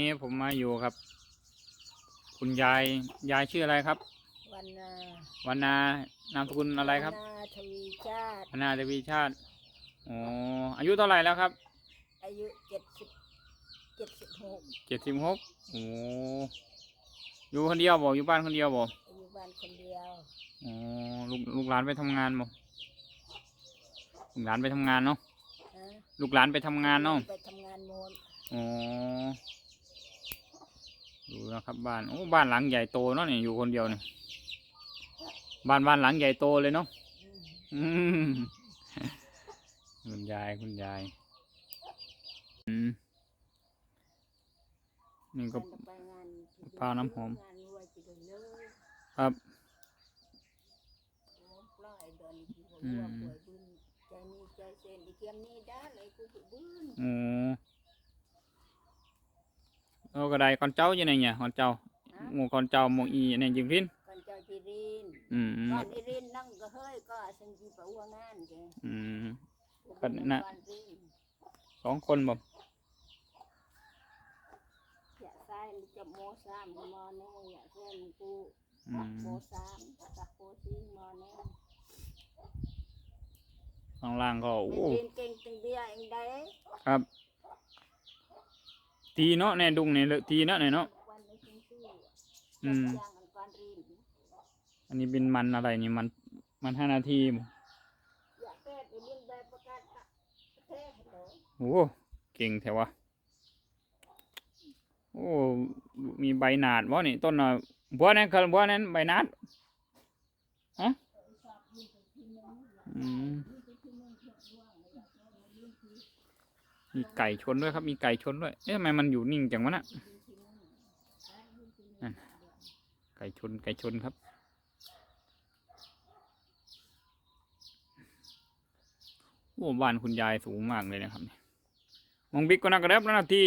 นี่ผมมาอยู่ครับ คุณยายยายชื่ออะไรครับ วันนาวันนานามสกุลอะไรครับวันนาทวีชาติวันนาเดวีชาติอ๋ออายุเท่าไหร่แล้วครับอายุเจ็ดสิบเจ็ดสิบหกเจ็ดสิบหกโอ้อยู่คนเดียวบ่อยู่บ้านคนเดียวบ่อายุบ้านคนเดียวอ๋อลูกลูกหลานไปทำงานบ่ลูกหลานไปทำงานเนาะฮะลูกหลานไปทำงานเนาะไปทำงานโมนอ๋อ ดูนะครับบ้านโอ้บ้านหลังใหญ่โตเนาะเนี่ยอยู่คนเดียวเนี่ยบ้านบ้านหลังใหญ่โตเลยเนาะอืมอืมคุณยายคุณยายอืมนี่ก็มันไปงานพาน้ำหอมงานรวยจิเลยเลยครับโอ้ปล่อยเดินที่หัวอืมป่วยบึ้นใจมีใจเส้นอีเกียมนี่ได้เลยกูไปบึ้นโอ้ เอากระได con cháu như này nhỉ con cháu ฮะ một con cháu một y này chừng phim ก่อนเจ้าจีริน ừ ก่อนอีรินนั่งก็เฮ้ยก็สังกีปะว่างานแก ừ ก่อนน่ะสองคนบ่อยากใส่จะโมสามมอแน่อยากเส้นกูอืมโมสามกับโมสี่มอแน่ข้างล่างก็ไม่โอ้เรียนเก่งตึงเบียเองได้ครับ ตีเนาะในดุงเนี่ยเลอะตีเนาะเนี่ยเนาะอืม อันนี้เป็นมันอะไรนี่มัน มันห้านาทีบ่อยากแก้ไปเรียนแทศเหรอโอ้เก่งแถวะโอ้มีใบหนาดวะนี่ต้นน่ะบัวนั้นคือบัวนั้นใบหนาดฮะอืม มีไก่ชนด้วยครับ มีไก่ชนด้วย เอ๊ะทำไมมันอยู่นิ่งจังวะน่ะไก่ชนไก่ชนครับ โอ้บ้านคุณยายสูงมากเลยนะครับเนี่ยมองบิ๊กก็นักกระเด็บแล้วนาที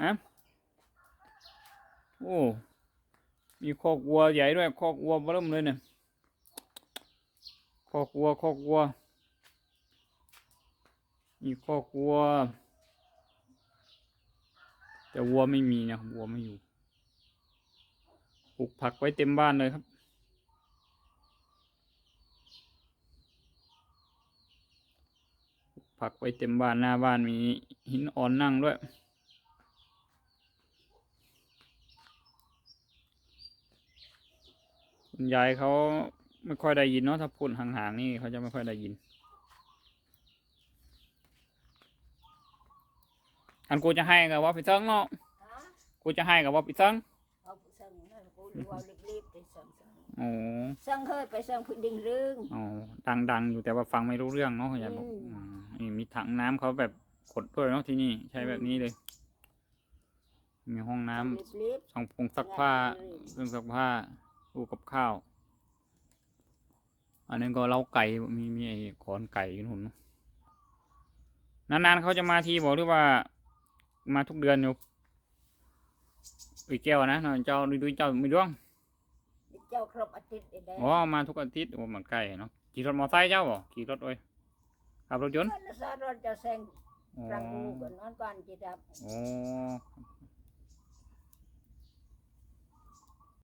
อะโอ้ มีคอกวัวใหญ่ด้วยคอกวัวเบิ่มเลยเนี่ยคอกวัวคอกวัว มีคอกวัว แต่วัวไม่มีนะวัวไม่อยู่ปลูกผักไว้เต็มบ้านเลยครับ ผักไว้เต็มบ้านหน้าบ้านมีหินอ่อนนั่งด้วย คุณยายเขาไม่ค่อยได้ยินเนาะถ้าพูดห่างๆนี่เขาจะไม่ค่อยได้ยิน อันกูจะให้กับว่าพี่เซิงเนาะฮะกูจะให้กับว่าพี่เซิงเอาไปสั่งนั่นกูดูเอารีบๆไปสั่งสั่งโอ้สั่งเฮ้ยไปสั่งพื้นดินเรื่องอ๋อดังๆอยู่แต่ว่าฟังไม่รู้เรื่องเนาะคุณยายบอกอืมอืมนี่มีถังน้ำเขาแบบขดด้วยเนาะที่นี่ใช้แบบนี้เลย มีห้องน้ำรีบช่องปรุงซักผ้าเครื่องซักผ้าตู้กับข้าว อันนั้นก็เล้าไก่มีมีไอ้ขอนไก่อยู่นู่นเนอะนานๆเขาจะมาทีบอกหรือว่า มาทุกเดือนอยู่อีกแก้วนะนอนเจ้าดูดูเจ้าไม่ร่วงๆเจ้าครบอาทิตย์ได้อ๋อมาทุกอาทิตย์โอ้มันใกล้เนาะขี่รถมอเตอร์ไซค์เจ้าบ่ขี่รถเอ้ยขับรถยนต์แล้วสารถจะแซงอ๋อรังกูก่อนนอนก่อนจิดับอ๋อ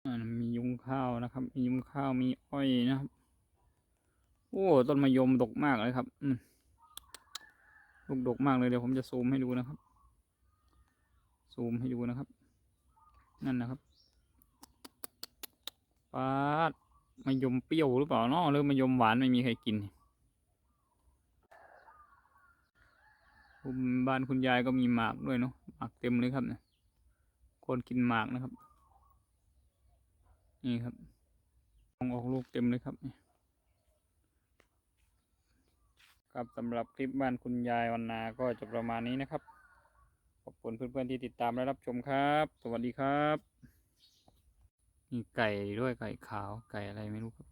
อ่ามียุงข้าวนะครับ มียุงข้าวมีอ้อยนะครับ โอ้ต้นมะยมดกมากเลยครับอืมลูกดกมากเลยเดี๋ยวผมจะซูมให้ดูนะครับ ซูมให้ดูนะครับ นั่นนะครับปาดมะยมเปรี้ยวหรือเปล่าเนาะหรือมะยมหวานไม่มีใครกินผมบ้านคุณยายก็มีหมากด้วยเนาะหมากเต็มเลยครับเนี่ยคนกินหมากนะครับ นี่ครับออกออกลูกเต็มเลยครับเนี่ยครับสำหรับคลิปบ้านคุณยายวันนาก็จะประมาณนี้นะครับ คุณเพื่อนๆที่ติดตามและรับชมครับ สวัสดีครับ มีไก่ด้วยไก่ขาวไก่อะไรไม่รู้ครับ